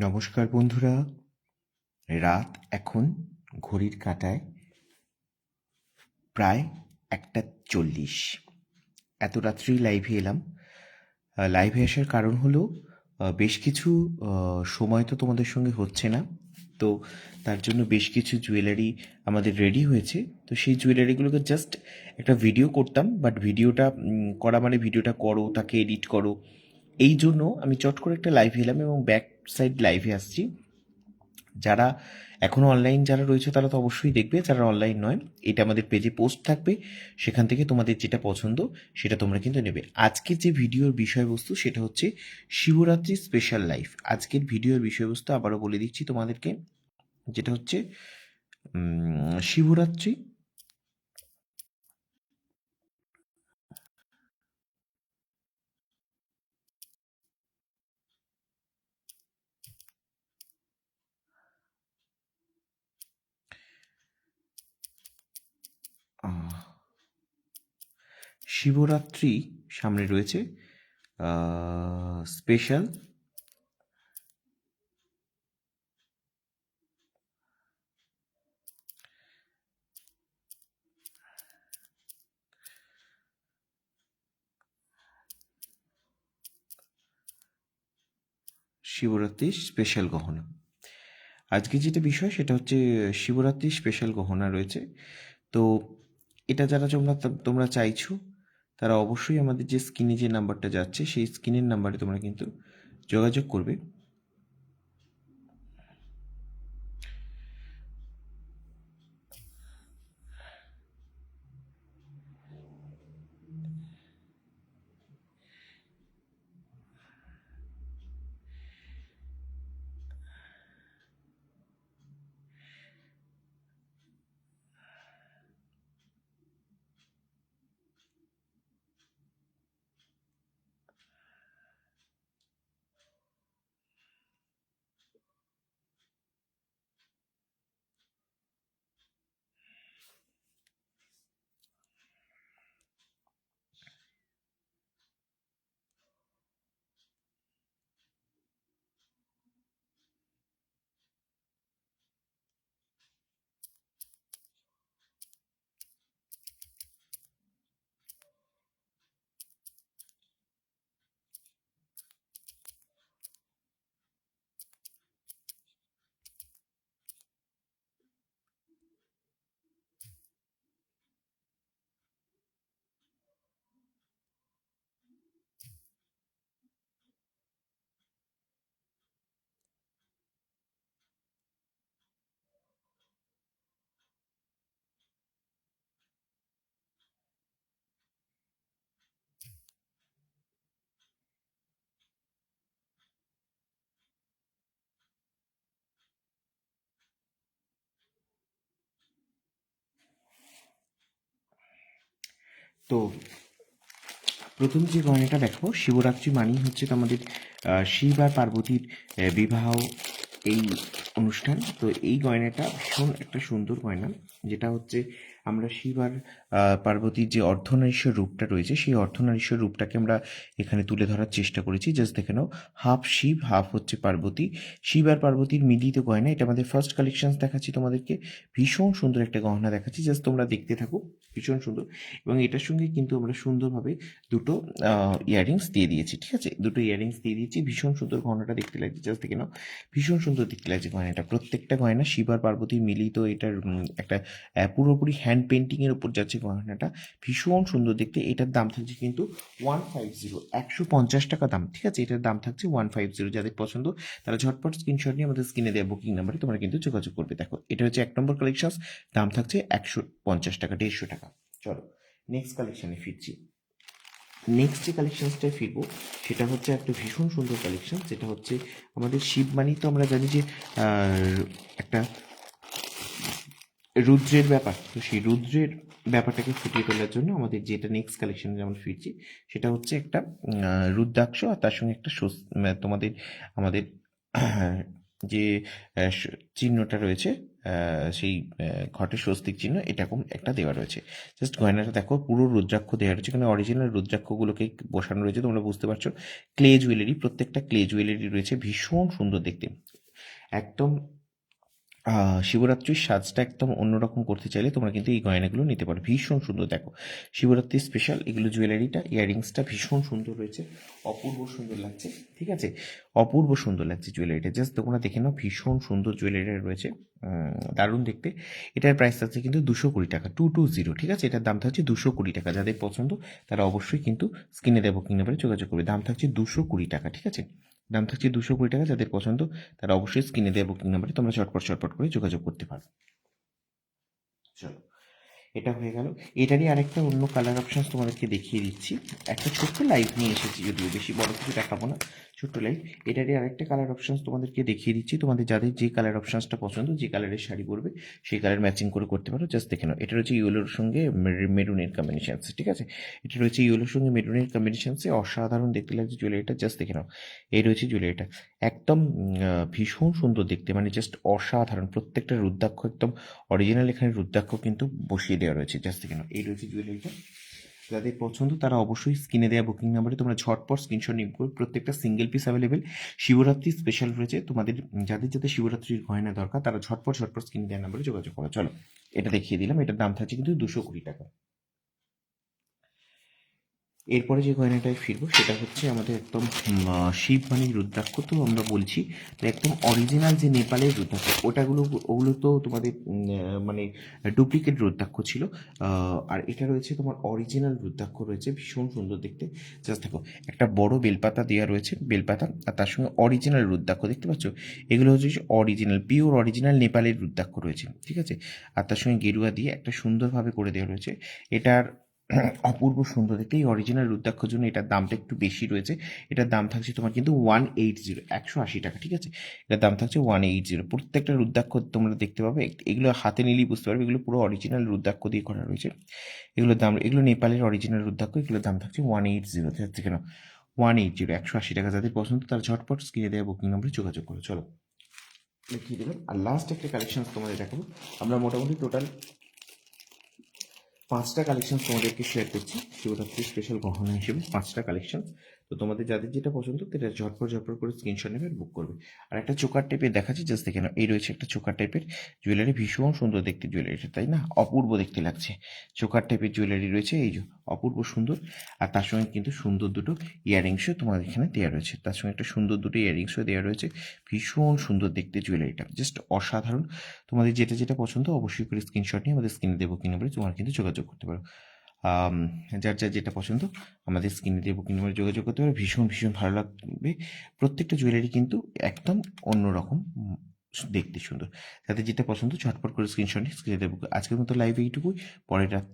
নমস্কার বন্ধুরা। রাত এখন ঘড়ির কাঁটায় প্রায় একটা চল্লিশ। এত রাত্রি লাইভে এলাম। লাইভে আসার কারণ হলো বেশ কিছু সময় তো তোমাদের সঙ্গে হচ্ছে না। তো তার জন্য বেশ কিছু জুয়েলারি আমাদের রেডি হয়েছে। তো সেই জুয়েলারিগুলোকে জাস্ট একটা ভিডিও করতাম বাট ভিডিওটা করা মানে ভিডিওটা করো, তাকে এডিট করো। এই জন্য আমি চট করে একটা লাইভে এলাম এবং ব্যাক সাইড লাইভে আসছি। যারা এখনও অনলাইন যারা রয়েছে, তারা তো অবশ্যই দেখবে, যারা অনলাইন নয়, এটা আমাদের পেজে পোস্ট থাকবে। সেখান থেকে তোমাদের যেটা পছন্দ, সেটা তোমরা কিন্তু নেবে। আজকের যে ভিডিওর বিষয়বস্তু, সেটা হচ্ছে শিবরাত্রি স্পেশাল লাইফ আজকের ভিডিওর বিষয়বস্তু আবারও বলে দিচ্ছি তোমাদেরকে, যেটা হচ্ছে শিবরাত্রি শিবরাত্রি সামনে রয়েছে স্পেশাল শিবরাত্রির স্পেশাল গহনা। আজকে যেটা বিষয় সেটা হচ্ছে শিবরাত্রির স্পেশাল গহনা রয়েছে। তো এটা যারা তোমরা তোমরা চাইছো তারা অবশ্যই আমাদের যে স্ক্রিনে যে নাম্বারটা যাচ্ছে, সেই স্ক্রিনের নাম্বারে তোমরা কিন্তু যোগাযোগ করবে। তো প্রথম যে গয়নাটা দেখো, শিবরাত্রি মানেই হচ্ছে তোমাদের শিব আর পার্বতীর বিবাহ এই অনুষ্ঠান। তো এই গয়নাটা ভীষণ একটা সুন্দর গয়না, যেটা হচ্ছে আমরা শিব আর পার্বতীর যে অর্ধনারীশ্বর রূপটা রয়েছে, সেই অর্ধনারীশ্বর রূপটাকে আমরা এখানে তুলে ধরার চেষ্টা করেছি। জাস্ট দেখে নাও হাফ শিব হাফ হচ্ছে পার্বতী। শিব আর পার্বতীর মিলিত গয়না, এটা আমাদের ফার্স্ট কালেকশন দেখাচ্ছি তোমাদেরকে। ভীষণ সুন্দর একটা গহনা দেখাচ্ছি জাস্ট তোমরা দেখতে থাকো, ভীষণ সুন্দর। এবং এটার সঙ্গে কিন্তু আমরা সুন্দরভাবে দুটো ইয়াররিংস দিয়ে দিয়েছি, ঠিক আছে? দুটো ইয়াররিংস দিয়ে দিয়েছি, ভীষণ সুন্দর গহনাটা দেখতে লাগছে জাস্ট দেখে নাও। ভীষণ সুন্দর দেখতে লাগছে গয়নাটা। প্রত্যেকটা গয়না শিব আর পার্বতীর মিলিত, এটার একটা পুরোপুরি হ্যান্ড পেন্টিংয়ের উপর যাচ্ছে গয়নাটা ভীষণ সুন্দর দেখতে। এটার দাম থাকছে কিন্তু ওয়ান ফাইভ জিরো একশো পঞ্চাশ টাকা দাম। ঠিক আছে, এটার দাম থাকছে ওয়ান ফাইভ জিরো যাদের পছন্দ তারা ঝটপট স্ক্রিনশট নিয়ে আমাদের স্ক্রিনে দেওয়া বুকিং নাম্বারে তোমরা কিন্তু যোগাযোগ করবে। দেখো, এটা হচ্ছে এক নম্বর কালেকশন দাম থাকছে একশো পঞ্চাশ টাকা, দেড়শো টাকা। চলো নেক্সট কালেকশনে ফিরছি। নেক্সট যে কালেকশনসটায় ফিরবো, সেটা হচ্ছে একটা ভীষণ সুন্দর কালেকশন যেটা হচ্ছে আমাদের শিব মানেই তো আমরা জানি যে একটা রুদ্রের ব্যাপার। তো সেই রুদ্রের ব্যাপারটাকে ফুটিয়ে তোলার জন্য আমাদের যেটা নেক্সট কালেকশনে যেমন ফিরছি, সেটা হচ্ছে একটা রুদ্রাক্ষ আর তার সঙ্গে একটা তোমাদের, আমাদের যে চিহ্নটা রয়েছে সেই ঘটের স্বস্তিক চিহ্ন, এরকম একটা দেওয়া রয়েছে। জাস্ট গয়নাটা দেখো, পুরো রুদ্রাক্ষ দেওয়া রয়েছে। এখানে অরিজিনাল রুদ্রাক্ষগুলোকে বসানো রয়েছে, তোমরা বুঝতে পারছ। ক্লে জুয়েলারি প্রত্যেকটা ক্লে জুয়েলারি রয়েছে, ভীষণ সুন্দর দেখতে। একদম শিবরাত্রির সাজটা একদম অন্যরকম করতে চাইলে তোমরা কিন্তু এই গয়নাগুলো নিতে পারো। ভীষণ সুন্দর, দেখো। শিবরাত্রি স্পেশাল এগুলো জুয়েলারিটা ইয়াররিংসটা ভীষণ সুন্দর রয়েছে। অপূর্ব সুন্দর লাগছে, ঠিক আছে? অপূর্ব সুন্দর লাগছে জুয়েলারিটা জাস্ট তোমরা দেখে নাও, ভীষণ সুন্দর জুয়েলারি রয়েছে। দারুণ দেখতে। এটার প্রাইস আছে কিন্তু দুশো কুড়ি টাকা টু টু জিরো ঠিক আছে? এটার দাম থাকছে দুশো কুড়ি টাকা। যাদের পছন্দ, তারা অবশ্যই কিন্তু স্ক্রিনে দেবো, কিনে নাম্বারে যোগাযোগ করবে। দাম থাকছে দুশো কুড়ি টাকা, ঠিক আছে? দাম থাকছে দুশো কুড়ি টাকা, যাদের পছন্দ তারা অবশ্যই স্ক্রিনে দেওয়া বুকিং নাম্বারে তোমরা চটপট চটপট করে যোগাযোগ করতে পারো। চলো। এটা হয়ে গেল। এটারই আরেকটা অন্য কালার অপশানস তোমাদেরকে দেখিয়ে দিচ্ছি। একটা ছোট্ট লাইভ নিয়ে এসেছি যদিও বেশি বড় কিছু দেখাবো না, ছোট্ট লাইভ এটারই আরেকটা কালার অপশানস তোমাদেরকে দেখিয়ে দিচ্ছি। তোমাদের যাদের যে কালার অপশানসটা পছন্দ, যে কালারের শাড়ি পরবে, সেই কালার ম্যাচিং করে করতে পারো। জাস্ট দেখে নাও। এটা রয়েছে ইয়েলোর সঙ্গে মেরুনের কম্বিনেশানস ঠিক আছে? এটা রয়েছে ইয়েলোর সঙ্গে মেরুনের কম্বিনেশনসে অসাধারণ দেখতে লাগছে জুয়েলারিটা জাস্ট দেখে নাও। এই রয়েছে জুয়েলারিটা একদম ভীষণ সুন্দর দেখতে। মানে জাস্ট অসাধারণ। প্রত্যেকটা রুদ্রাক্ষ একদম অরিজিনাল এখানে রুদ্রাক্ষ কিন্তু বসিয়ে দেওয়া রয়েছে। জাস্ট দেখে নাও এই রয়েছে জুয়েলারিটা যাদের পছন্দ, তারা অবশ্যই স্ক্রিনে দেওয়া বুকিং নাম্বারে তোমরা ঝটপট স্ক্রিনশট নিব করো প্রত্যেকটা single piece available Shivratri special রয়েছে। তোমাদের, যাদের যাদের শিবরাত্রির গয়না দরকার, তারা ঝটপট ঝটপট স্ক্রিনে দেওয়া নাম্বারে যোগাযোগ করো। চলো, এটা দেখিয়ে দিলাম। এটার দাম থাকছে কিন্তু দুশো কুড়ি টাকা। এরপরে যে গয়নাটায় ফিরবো সেটা হচ্ছে আমাদের একদম উম, শিব মানে রুদ্রাক্ষ। তো আমরা বলছি একদম অরিজিনাল যে নেপালের রুদ্রাক্ষ ওটাগুলো ওগুলো তো তোমাদের মানে ডুপ্লিকেট রুদ্রাক্ষ ছিল। আর এটা রয়েছে তোমার অরিজিনাল রুদ্রাক্ষ রয়েছে ভীষণ সুন্দর দেখতে। জাস্ট দেখো একটা বড় বেলপাতা দেওয়া রয়েছে বেলপাতা আর তার সঙ্গে অরিজিনাল রুদ্রাক্ষ দেখতে পাচ্ছ? এগুলো হচ্ছে অরিজিনাল পিওর অরিজিনাল নেপালের রুদ্রাক্ষ রয়েছে ঠিক আছে? আর তার সঙ্গে গেরুয়া দিয়ে একটা সুন্দরভাবে করে দেওয়া রয়েছে। এটার অপূর্ব সুন্দর দেখতে এই অরিজিনাল রুদ্রাক্ষর জন্য এটার দামটা একটু বেশি রয়েছে। এটার দাম থাকছে তোমার কিন্তু ওয়ান এইট জিরো একশো আশি টাকা, ঠিক আছে? এটার দাম থাকছে ওয়ান এইট জিরো প্রত্যেকটা রুদ্রাক্ষ তোমরা দেখতে পাবে এগুলো হাতে নিলেই বুঝতে পারবে, এগুলো পুরো অরিজিনাল রুদ্রাক্ষ দিয়ে করা রয়েছে। এগুলোর দাম এগুলো নেপালের অরিজিনাল রুদ্রাক্ষ এগুলোর দাম থাকছে ওয়ান এইট জিরো থেকে না ওয়ান এইট জিরো একশো আশি টাকা, যাদের পছন্দ তারা ঝটপট স্ক্রিনে দেওয়া বুকিং নম্বরে যোগাযোগ করো। চলো। দেখিয়ে দিলাম। আর লাস্ট একটা কালেকশন তোমাদের দেখাবো। আমরা মোটামুটি টোটাল পাঁচটা কালেকশন তোমাদেরকে শেয়ার করছি। শিবরাত্রি স্পেশাল গহনা হিসেবে পাঁচটা কালেকশন তো তোমাদের যাদের যেটা পছন্দ সেটা ঝটপট ঝটপট করে স্ক্রিনশট নেবে বুক করবে। আর একটা চোকার টাইপের দেখাচ্ছি জাস্ট দেখে এই রয়েছে একটা চোকার টাইপের জুয়েলারি ভীষণ সুন্দর দেখতে জুয়েলারিটা তাই না? অপূর্ব দেখতে লাগছে। চোকার টাইপের জুয়েলারি রয়েছে, এই অপূর্ব সুন্দর। আর তার সঙ্গে কিন্তু সুন্দর দুটো ইয়ারিংসও তোমার এখানে দেওয়া রয়েছে। তার সঙ্গে একটা সুন্দর দুটো ইয়ারিংসও দেওয়া রয়েছে। ভীষণ সুন্দর দেখতে জুয়েলারিটা জাস্ট অসাধারণ। তোমাদের যেটা যেটা পছন্দ, অবশ্যই করে স্ক্রিনশট নিয়ে আমাদের স্ক্রিনে দেবো, কিনে বলে তোমার কিন্তু যোগাযোগ করতে পারো। যার যার যেটা পছন্দ, আমাদের স্ক্রিনে দিয়ে বুকিং নাম্বারে যোগাযোগ করতে পারো। ভীষণ ভীষণ ভালো লাগবে। প্রত্যেকটা জুয়েলারি কিন্তু একদম অন্যরকম দেখতে সুন্দর। তাদের যেটা পছন্দ, ঝটপট করে স্ক্রিনশট স্ক্রিনে দেবো আজকের মতো লাইভ এইটুকুই। রাত